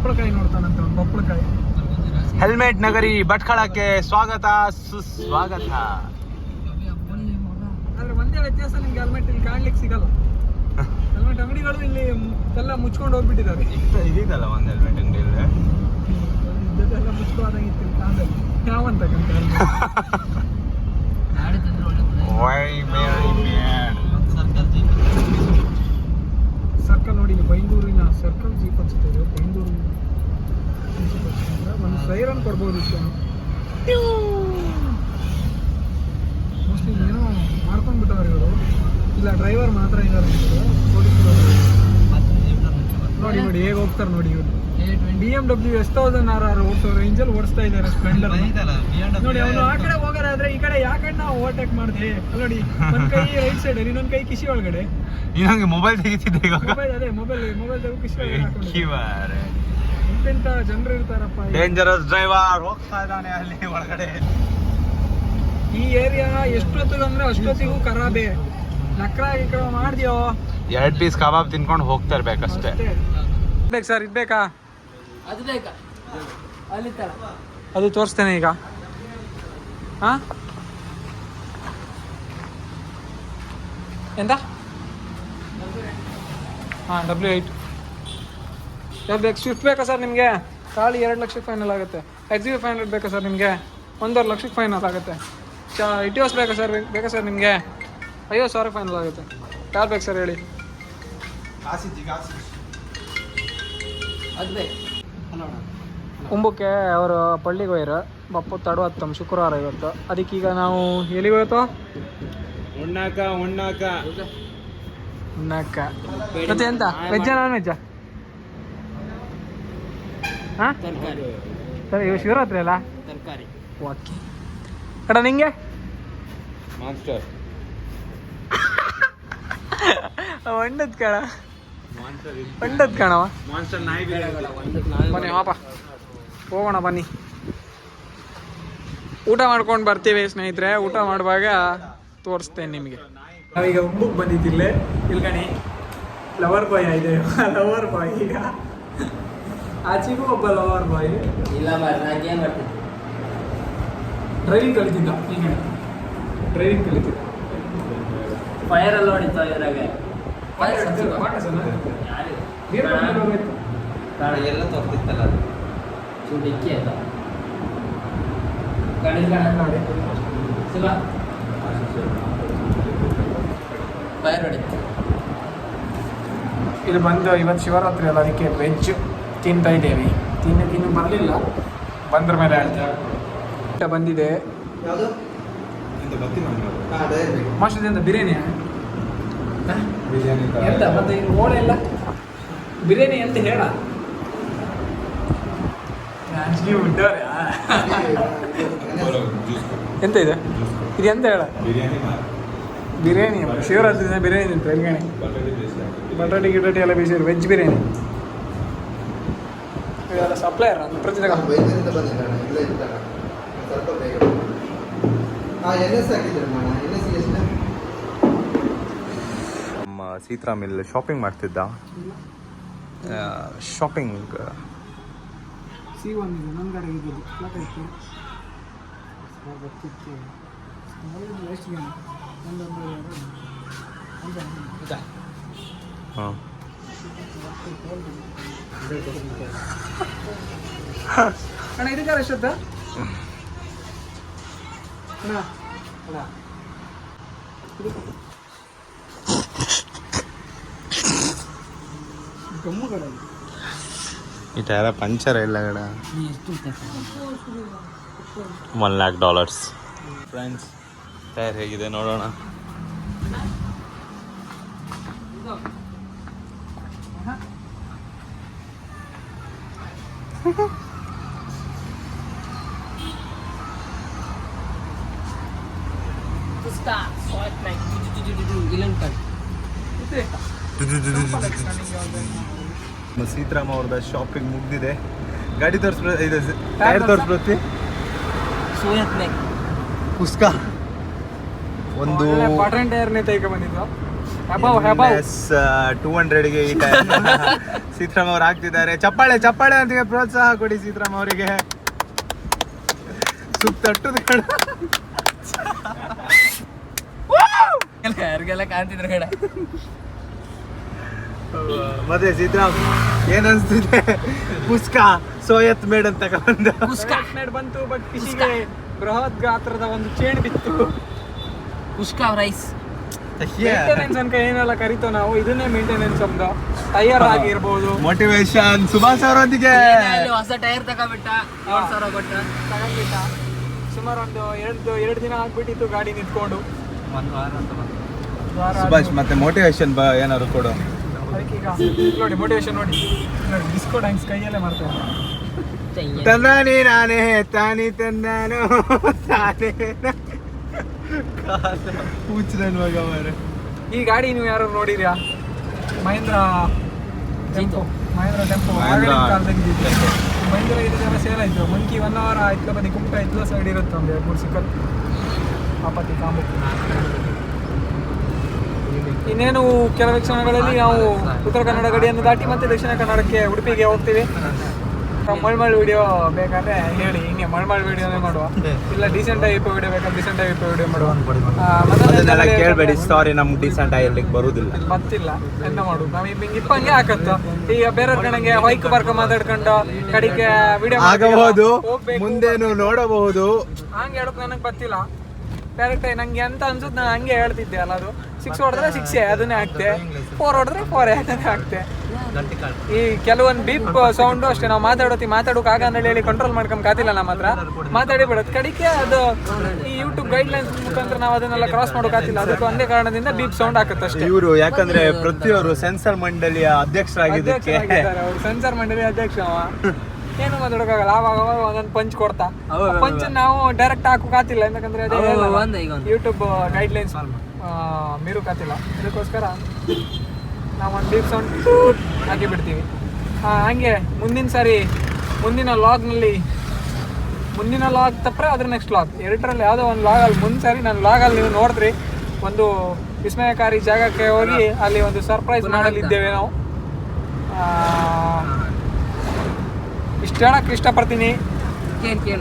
Speaker 1: ಬಪ್ಪಳಕಾಯಿ
Speaker 3: ನೋಡ್ತಾನಂತ ಬಪ್ಪಳಕಾಯಿ
Speaker 2: ಹೆಲ್ಮೆಟ್ ನಗರಿ ಭಟ್ಕಳಕ್ಕೆ ಸ್ವಾಗತ ಸುಸ್ವಾಗತ.
Speaker 3: ಆದ್ರೆ ಒಂದೇ ವ್ಯತ್ಯಾಸ ನಿಮ್ಗೆ ಹೆಲ್ಮೆಟ್ ಇಲ್ಲಿ ಕಾಣ್ಲಿಕ್ಕೆ ಸಿಗಲ್ಲ. ಹೆಲ್ಮೆಟ್ ಅಂಗಡಿಗಳು ಇಲ್ಲಿ ಎಲ್ಲ ಮುಚ್ಕೊಂಡು ಹೋಗ್ಬಿಟ್ಟಿದ್ದಾರೆ.
Speaker 2: ಇದೀಗಲ್ಲ ಒಂದು ಹೆಲ್ಮೆಟ್ ಅಂಗಡಿ ಇಲ್ಲಿ
Speaker 3: ಇದೆಲ್ಲ ಮುಚ್ಕೋದಂಗಿತ್ತು ಇಲ್ಲಿ ಕಾಣದಲ್ಲಿ ಯಾವಂತ ಕಂತ (laughs) ಸರ್ಕಲ್ ನೋಡಿ ಇಲ್ಲಿ ಬೈಂದೂರಿನ ಸರ್ಕಲ್ ಜೀಪ್ ಅನ್ಸುತ್ತೆ ಬೈಂದೂರು ಒಂದು ಸೈರನ್ ಕೊಡ್ಬೋದು ಮೋಸ್ಟ್ಲಿ ಏನೋ ಮಾಡ್ಕೊಂಡು ಬಿಟ್ಟವ್ರು ಇವರು. ಇಲ್ಲ ಡ್ರೈವರ್ ಮಾತ್ರ ಇದ್ದಾರೆ ಪೊಲೀಸರು ನೋಡಿ ನೋಡಿ ಹೇಗೆ ಹೋಗ್ತಾರೆ ನೋಡಿ ಇವರು. B M W S thousand R R ಓಡಿಸೋ ರೇಂಜಲ್ಲಿ ಓಡಿಸ್ತಾ ಇದ್ದಾರೆ ಸ್ಪ್ಲೆಂಡರ್ ನೋಡಿ ಅವನು ಆ ಕಡೆ ಹೋಗೋದಾದ್ರೆ ಈ ಕಡೆ ಯಾಕಂಡ್ ನಾವು ಓವರ್ಟೇಕ್ ಮಾಡಿದೆ ನೋಡಿ ಒಂದ್ ಕೈ ರೈಟ್ ಸೈಡ್ ಇನ್ನೊಂದು ಕೈ ಕಿಶಿ ಒಳಗಡೆ.
Speaker 2: ಇನ್ನೊಂದು ಹಂಗೆ ಮೊಬೈಲ್ ತೆಗಿತಿದ್ದೆ ಇವಾಗ.
Speaker 3: ಮೊಬೈಲ್ ಅದೇ ಮೊಬೈಲ್ ಮೊಬೈಲ್ ಕಿಶಿ ಒಳಗಡೆ. ಎಂತೆಂತ ಜನರು ಇರ್ತಾರಪ್ಪ.
Speaker 2: ಡೇಂಜರಸ್ ಡ್ರೈವರ್ ಹೋಗ್ತಾ ಇದ್ದಾನೆ ಅಲ್ಲಿ ಒಳಗಡೆ.
Speaker 3: ಈ ಏರಿಯಾ ಎಷ್ಟೊತ್ತಿಗೆ ಅಂದ್ರೆ ಅಷ್ಟೊತ್ತಿಗೂ ಖರಾಬೆ ನಕ್ರ ಗಿಕ್ರ ಮಾಡ್ದ್ಯೋ?
Speaker 2: ಎರಡ್ ಪೀಸ್ ಕಬಾಬ್ ತಿನ್ಕೊಂಡು ಹೋಗ್ತಾ ಇರ್ಬೇಕಷ್ಟೇ
Speaker 3: ಬೇಕು ಸರ್ ಇರ್ಬೇಕಾ
Speaker 1: ಅದು ಬೇಕಾ? ಅಲ್ಲಿ ತರ.
Speaker 3: ಅದು ತೋರಿಸ್ತೇನೆ ಈಗ. ಹಾ ಎಂತ? ಹಾಂ ಡಬ್ಲ್ಯೂ ಏಯ್ಟ್ ಯಾವ್ದು ಬೇಕು ಸ್ವಿಫ್ಟ್ ಬೇಕಾ ಸರ್ ನಿಮಗೆ? ಖಾಲಿ ಎರಡು ಲಕ್ಷಕ್ಕೆ ಫೈನಲ್ ಆಗುತ್ತೆ. ಎಕ್ಸ್ ಯು ಫೈವ್ ಹಂಡ್ರೆಡ್ ಬೇಕಾ ಸರ್ ನಿಮಗೆ? ಒಂದೂವರೆ ಲಕ್ಷಕ್ಕೆ ಫೈನಲ್ ಆಗುತ್ತೆ. ಚಾ ಇಟಿಯೋಸ್ ಬೇಕಾ ಸರ್ ಬೇಕಾ ಸರ್ ನಿಮಗೆ? ಐವತ್ತು ಸಾವಿರ ಫೈನಲ್ ಆಗುತ್ತೆ. ಯಾರು ಬೇಕು ಸರ್ ಹೇಳಿ?
Speaker 1: ಅದು. ಬೇಕು
Speaker 3: ಕುಂಭಕ್ಕೆ ಅವರು ಪಳ್ಳಿಗೆ ಹೋಯ್ರು. ಬಪ್ಪು ತಡು ಹತ್ತಮ್ ಶುಕ್ರವಾರ ಇವತ್ತು. ಅದಕ್ಕೀಗ ನಾವು ಎಲ್ಲಿಗೆ ಹೋಯ್ತು?
Speaker 2: ಉಣ್ಣಾಕ ಉಣ್ಣಾಕ.
Speaker 3: ಉಣ್ಣಾಕ. ಮತ್ತೆ ಎಂತ? ವೆಜ್ಜ ನಾನ್ ವೆಜ್ಜ ಹಾಂ?
Speaker 1: ತರಕಾರಿ.
Speaker 3: ಸರಿ ಇವ ಶಿವರಾತ್ರಿ ಅಲ್ಲ?
Speaker 1: ತರಕಾರಿ.
Speaker 3: ಓಕೆ. ಕಡ ನಿಂಗೆ?
Speaker 2: ಮಾನ್ಸ್ಟರ್
Speaker 3: ಒಂಡದ್ ಕಣ ಒಂಡದ್ ಕಾಣವ. ಬನ್ನಿ ವಾಪ. ಹೋಗೋಣ ಬನ್ನಿ. ಊಟ ಮಾಡ್ಕೊಂಡು ಬರ್ತೀವಿ ಸ್ನೇಹಿತರೆ. ಊಟ ಮಾಡುವಾಗ ತೋರಿಸ್ತೇನೆ ನಿಮಗೆ. ನಾವೀಗ ಉಂಬುಕ್ ಬಂದಿದ್ದಿಲ್ಲೇ ಇಲ್ಗಣಿ ಲವರ್ ಬಾಯ್ ಇದೆ. ಲವರ್ ಬಾಯ್ ಈಗ ಆಚೆಗೂ ಒಬ್ಬ ಲವರ್ ಬಾಯ್
Speaker 1: ಇಲ್ಲ
Speaker 3: ಡ್ರೈವಿಂಗ್ ಕಲಿತಿದ್ದ. ಈಗ ಡ್ರೈವಿಂಗ್ ಕಲಿತಿದ್ದ.
Speaker 1: ಫೈರ್ ಎಲ್ಲ ಹೊಡಿತಾವ ಇದ್ರಾಗ.
Speaker 3: ಹೋಗೋಯ್ತು.
Speaker 1: ಎಲ್ಲ ತೋರ್ತಿತ್ತಲ್ಲ ಚೂಡಿಕ್ಕಿ ಆಯ್ತಾ? ಫೈರ್ ಹೊಡಿತು
Speaker 3: ಇಲ್ಲಿ ಬಂದು ಇವತ್ತು ಶಿವರಾತ್ರಿ ಅಲ್ಲ ಅದಕ್ಕೆ ವೆಜ್ ತಿಂತಾ ಇದ್ದೇವೆ. ತಿನ್ನ ತಿನ್ನು ಬರಲಿಲ್ಲ. ಬಂದ್ರ ಮೇಲೆ ಊಟ ಬಂದಿದೆ. ಮಾಸ್ಟರ್ ಬಿರಿಯಾನಿ. ಎಂತ ಮತ್ತೆ ಇದು ಓಣೆ ಇಲ್ಲ? ಬಿರಿಯಾನಿ ಅಂತ ಹೇಳ? ಎಂತ ಇದೆ? ಇದು ಎಂತ ಹೇಳ? ಬಿರಿಯಾನಿ ಶಿವರಾತ್ರಿ ದಿನ ಬಿರಿಯಾನಿ ತಿಂತಾರೆ ಎಲ್ಗಣಿ ಬಟಾಟಿ ಗಿಟಾಟಿ ಎಲ್ಲ ಬೇಸಿರು ವೆಜ್ ಬಿರಿಯಾನಿ. ಇದೆಲ್ಲ ಸಪ್ಲೈಯರ್ ಅಂದ್ರೆ ಪ್ರತಿ
Speaker 4: ಹಾಂ ಎನ್ ಎಸ್ ಹಾಕಿದ್ರೆ ನಾನು ಎನ್ ಎಸ್ ಎಷ್ಟು
Speaker 2: ನಮ್ಮ ಸೀತಾರಾಮ್ ಇಲ್ಲಿ ಶಾಪಿಂಗ್ ಮಾಡ್ತಿದ್ದ? ಶಾಪಿಂಗ್
Speaker 3: ಸಿ ಒನ್ ಇದೆ ನನ್ನ ಗಾಡಿಗೆ ಇದ್ದದ್ದು ಫ್ಲಾಟ್ ಇತ್ತು ಗೊತ್ತಿತ್ತು ಎಷ್ಟು ಜನ? ಒಂದೊಂದು ಎರಡು.
Speaker 2: ಹಾಂ.
Speaker 3: ಅಣ್ಣ ಎಷ್ಟೊತ್ತ ಅಣ್ಣ. ಅಣ್ಣ.
Speaker 2: ಈ ಟೈರ ಪಂಚರ್ ಇಲ್ಲ
Speaker 1: ಗಡ
Speaker 2: one lakh dollars friends tyre ಹೇಗಿದೆ ನೋಡೋಣ.
Speaker 1: ಪುಸ್ತಕ ಸಾಲ್ಟ್ ಮ್ಯಾಕ್ ಇಲ್ಲೊಂದು ಕಣ್
Speaker 2: ನಮ್ಮ ಸೀತಾರಾಮ್ ಅವ್ರದ ಶಾಪಿಂಗ್ ಮುಗ್ದಿದೆ. ಗಾಡಿ ತೋರಿಸ್ಬ ಇದು ಟೈರ್ ಪುಸ್ಕ ಒಂದು ಟೂ ಹಂಡ್ರೆಡ್ಗೆ ಈ ಟೈರ್ (laughs) ಸೀತಾರಾಮ್ ಅವ್ರು ಹಾಕ್ತಿದ್ದಾರೆ. ಚಪ್ಪಾಳೆ ಚಪ್ಪಾಳೆ ಅಂತ ಪ್ರೋತ್ಸಾಹ ಕೊಡಿ ಸೀತಾರಾಮ್ ಅವರಿಗೆ. ಸುತ್ತ ಕಡ ಕಣ
Speaker 1: ಯಾರಿಗೆಲ್ಲ ಕಾಣ್ತಿದ್ರು ಕಡೆ
Speaker 2: ಮತ್ತೆ ಸಿದ್ರಾಮ್ ಏನ್ ಅನ್ಸ್ತಿದೆ? ಪುಸ್ಕ ಸೋಯತ್ ಮೇಡ್ ಅಂತ ಬಂದ
Speaker 3: ಮೇಡ್ ಬಂತು ಬಟ್ ಫಿಶಿಗೆ ಬೃಹತ್ ಗಾತ್ರದ ಒಂದು ಚೇಣ್ ಬಿತ್ತು.
Speaker 1: ಪುಷ್ಕ ರೈಸ್
Speaker 3: ಮೇಂಟೆನೆನ್ಸ್ ಅನ್ಕ ಏನೆಲ್ಲ ಕರಿತೋ ನಾವು ಇದನ್ನೇ ಮೇಂಟೆನೆನ್ಸ್ ಅಂತ ಟೈರ್ ಆಗಿರ್ಬೋದು.
Speaker 2: ಮೋಟಿವೇಶನ್ ಸುಭಾಷ್ ಅವರೊಂದಿಗೆ.
Speaker 1: ಹೊಸ ಟೈರ್ ತಗೋಬಿಟ್ಟ ಏಳು ಸಾವಿರ ಕೊಟ್ಟ.
Speaker 3: ತಗೊಂಡ್ಬಿಟ್ಟ. ಸುಮಾರು ಒಂದು ಎರಡು ಎರಡು ದಿನ ಆಗ್ಬಿಟ್ಟಿತ್ತು ಗಾಡಿ ನಿಂತ್ಕೊಂಡು.
Speaker 1: ಒಂದು ವಾರ ಅಂತ
Speaker 2: ಸುಭಾಷ್. ಮತ್ತೆ ಮೋಟಿವೇಶನ್ ಬಾ ಏನಾದ್ರು ಕೊಡು.
Speaker 3: ಅದಕ್ಕೀಗ ನೋಡಿ ಮೋಟಿವೇಶನ್ ನೋಡಿ. ನೋಡಿ ಡಿಸ್ಕೋ ಡ್ಯಾನ್ಸ್ ಕೈಯಲ್ಲೇ ಮಾಡ್ತೇವೆ
Speaker 2: ತಂದಾನಿ ನಾನೇ ತಾನಿ ತಂದಾನು ತಾನೇ ಹುಚ್ಚ ನನ್ ಮಗ ಮಾರೆ.
Speaker 3: ಈ ಗಾಡಿ ನೀವು ಯಾರು ನೋಡಿರ್ಯಾ ಮಹೇಂದ್ರ ಟೆಂಪೋ. ಮಹೇಂದ್ರ ಟೆಂಪೋ.
Speaker 2: ಮಹೇಂದ್ರ.
Speaker 3: ಮಹೇಂದ್ರ ಇದೆಲ್ಲ ಸೇಲ್ ಆಯ್ತು. ಮಂಕಿ ಒನ್ ಅವರ್ ಆಯ್ತು ಬನ್ನಿ ಕುಂಟ ಇತ್ತು ಸೈಡ್ ಇರುತ್ತೆ ಒಂದು ಎರಡು ಮೂರು ಸಿಕ್ಕಲ್ ಆಪತ್ತಿ ಕಾಂಬು ಇನ್ನೇನು ಕೆಲವು ಕ್ಷಣಗಳಲ್ಲಿ ನಾವು ಉತ್ತರ ಕನ್ನಡ ಗಡಿಯನ್ನು ದಾಟಿ ಮತ್ತೆ ದಕ್ಷಿಣ ಕನ್ನಡಕ್ಕೆ ಉಡುಪಿಗೆ ಹೋಗ್ತೀವಿ. ಮಳ್ಮಳ್ ವಿಡಿಯೋ ಬೇಕಾದ್ರೆ ಹೇಳಿ ಹಿಂಗೆ ಮಳ್ಮಳ್ ವಿಡಿಯೋನೇ ಮಾಡುವ. ಇಲ್ಲ ಡೀಸೆಂಟ್ ಟೈಪ್ ವಿಡಿಯೋ ಬೇಕಾದ್ರೆ ಡೀಸೆಂಟ್ ಟೈಪ್ ವಿಡಿಯೋ ಮಾಡುವ.
Speaker 2: ಅದನ್ನೆಲ್ಲ ಕೇಳಬೇಡಿ. ಸಾರಿ ನಮ್ಗೆ ಡೀಸೆಂಟ್ ಆಗಿರ್ಲಿಕ್ಕೆ ಬರುವುದಿಲ್ಲ
Speaker 3: ಮತ್ತಿಲ್ಲ ಎಂತ ಮಾಡುದು? ನಾವು ಹಿಂಗೆ ಇಪ್ಪಂಗೆ ಹಾಕತ್ತು. ಈಗ ಬೇರೆ ಕಡೆಗೆ ಹೊಯ್ಕ್ ಬರ್ಕ ಮಾತಾಡ್ಕೊಂಡು ಕಡೆಗೆ ವಿಡಿಯೋ
Speaker 2: ಆಗಬಹುದು ಮುಂದೇನು ನೋಡಬಹುದು.
Speaker 3: ಹಂಗೆ ಹೇಳಕ್ ನನಗೆ ಗೊತ್ತಿಲ್ಲ. ಕರೆಕ್ಟ್ ನಂಗೆ ಎಂತ ಅನ್ಸುತ್ತೆ ನಾನು ಹಂಗೆ ಹೇಳ್ತಿದ್ದೆ ಅಲ್ಲ ಅದು. ಸಿಕ್ಸ್ ಹೊಡೆದ್ರೆ ಸಿಕ್ಸ್ ಅದನ್ನೇ ಹಾಕ್ತೆ. ಫೋರ್ ಹೊಡೆದ್ರೆ ಫೋರ್ ಅದನ್ನೇ ಹಾಕ್ತೆ. ಈ ಕೆಲವೊಂದು ಬೀಪ್ ಸೌಂಡು ಅಷ್ಟೇ ನಾವು ಮಾತಾಡೋತಿ ಮಾತಾಡೋಕೆ ಆಗ ಅಂತ ಹೇಳಿ ಕಂಟ್ರೋಲ್ ಮಾಡ್ಕೊಂಡ್ ಕಾತಿಲ್ಲ ನಮ್ಮ ಹತ್ರ. ಮಾತಾಡಿ ಬಿಡೋದು. ಕಡಿಕೆ ಅದು ಈ ಯೂಟ್ಯೂಬ್ ಗೈಡ್ಲೈನ್ಸ್ ಮುಖಾಂತರ ನಾವು ಅದನ್ನೆಲ್ಲ ಕ್ರಾಸ್ ಮಾಡೋಕಾತಿಲ್ಲ ಅದಕ್ಕೆ ಒಂದೇ ಕಾರಣದಿಂದ ಬೀಪ್ ಸೌಂಡ್ ಹಾಕುತ್ತೆ ಅಷ್ಟೇ.
Speaker 2: ಇವರು ಯಾಕಂದ್ರೆ ಪ್ರತಿಯೊಬ್ಬರು ಸೆನ್ಸರ್ ಮಂಡಳಿಯ ಅಧ್ಯಕ್ಷರಾಗಿದ್ದಕ್ಕೆ
Speaker 3: ಅಧ್ಯಕ್ಷರಾಗಿದ್ದಾರೆ ಅವರು. ಸೆನ್ಸರ್ ಮಂಡಳಿ ಅಧ್ಯಕ್ಷ ಅವ. ಏನು ಮಾತಾಡೋಕ್ಕಾಗಲ್ಲ ಆವಾಗ ಅವಾಗ ಒಂದೊಂದು ಪಂಚ್ ಕೊಡ್ತಾ. ಪಂಚ್ ನಾವು ಡೈರೆಕ್ಟ್ ಹಾಕೋಕಾತಿಲ್ಲ ಯಾಕಂದ್ರೆ ಯೂಟ್ಯೂಬ್
Speaker 1: ಗೈಡ್ ಲೈನ್ಸ್ ಒಂದ್.
Speaker 3: ಯೂಟ್ಯೂಬ್ ಗೈಡ್ಲೈನ್ಸ್ ಮೀರುಕಾತಿಲ್ಲ ಅದಕ್ಕೋಸ್ಕರ ನಾವು ಒಂದು ಡೀಪ್ ಸೌಂಡ್ ಹಾಕಿ ಬಿಡ್ತೀವಿ ಆ, ಹಂಗೆ ಮುಂದಿನ ಸಾರಿ ಮುಂದಿನ ಲಾಗ್ನಲ್ಲಿ ಮುಂದಿನ ಲಾಗ್ ತಪ್ಪರೆ ಅದ್ರ ನೆಕ್ಸ್ಟ್ ಲಾಗ್ ಎರಡರಲ್ಲಿ ಯಾವುದೋ ಒಂದು ಲಾಗಲ್ಲಿ ಮುಂದೆ ಸಾರಿ ನಾನು ಲಾಗಲ್ಲಿ ನೀವು ನೋಡಿದ್ರಿ ಒಂದು ವಿಸ್ಮಯಕಾರಿ ಜಾಗಕ್ಕೆ ಹೋಗಿ ಅಲ್ಲಿ ಒಂದು ಸರ್ಪ್ರೈಸ್ ಮಾಡಲಿದ್ದೇವೆ ನಾವು. ಇಷ್ಟು ಹೇಳಕ್ಕೆ ಇಷ್ಟಪಡ್ತೀನಿ.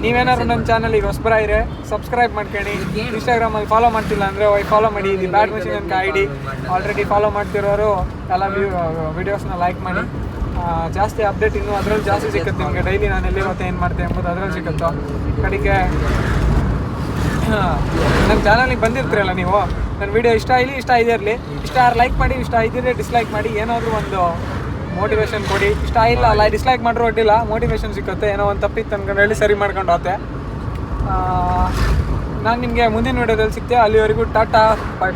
Speaker 3: ನೀವೇನಾದ್ರು ನಮ್ಮ ಚಾನಲ್ ಈಗ ಹೊಸಬರ ಇದ್ರೆ ಸಬ್ಸ್ಕ್ರೈಬ್ ಮಾಡ್ಕೊಳ್ಳಿ. ಇನ್ಸ್ಟಾಗ್ರಾಮಲ್ಲಿ ಫಾಲೋ ಮಾಡ್ತಿಲ್ಲ ಅಂದರೆ ವೈ ಫಾಲೋ ಮಾಡಿ. ಇದು ಬ್ಯಾಡ್ ಮಿಷಿನ್ ಅಂತ ಐ ಡಿ ಆಲ್ರೆಡಿ ಫಾಲೋ ಮಾಡ್ತಿರೋರು ಎಲ್ಲ ವಿಡಿಯೋಸ್ನ ಲೈಕ್ ಮಾಡಿ. ಜಾಸ್ತಿ ಅಪ್ಡೇಟ್ ಇನ್ನೂ ಅದರಲ್ಲಿ ಜಾಸ್ತಿ ಸಿಗುತ್ತೆ ನಿಮಗೆ. ಡೈಲಿ ನಾನು ಎಲ್ಲಿರುತ್ತೆ ಏನು ಮಾಡ್ತೆ ಎಂಬುದು ಅದರಲ್ಲಿ ಸಿಕ್ಕುತ್ತೋ ಕಡೆಗೆ ನನ್ನ ಚಾನಲಿಗೆ ಬಂದಿರ್ತೀರಲ್ಲ ನೀವು? ನನ್ನ ವಿಡಿಯೋ ಇಷ್ಟ ಇಲ್ಲಿ ಇಷ್ಟ ಇದಿರಲಿ ಇಷ್ಟ ಯಾರು ಲೈಕ್ ಮಾಡಿ ಇಷ್ಟ ಇದ್ದರೆ ಡಿಸ್ಲೈಕ್ ಮಾಡಿ ಏನಾದರೂ ಒಂದು ಮೋಟಿವೇಶನ್ ಕೊಡಿ. ಇಷ್ಟ ಇಲ್ಲ ಅಲ್ಲ ಡಿಸ್ಲೈಕ್ ಮಾಡಿರೋ ಅಡ್ಡಿಲ್ಲ ಮೋಟಿವೇಶನ್ ಸಿಕ್ಕುತ್ತೆ. ಏನೋ ಒಂದು ತಪ್ಪಿತ್ತು ಅನ್ಕೊಂಡು ಹೇಳಿ ಸರಿ ಮಾಡ್ಕೊಂಡು ಹೋತೆ. ನಾನು ನಿಮಗೆ ಮುಂದಿನ ವಿಡಿಯೋದಲ್ಲಿ ಸಿಗ್ತೆ. ಅಲ್ಲಿವರೆಗೂ ಟಾಟಾ ಬಾಯ್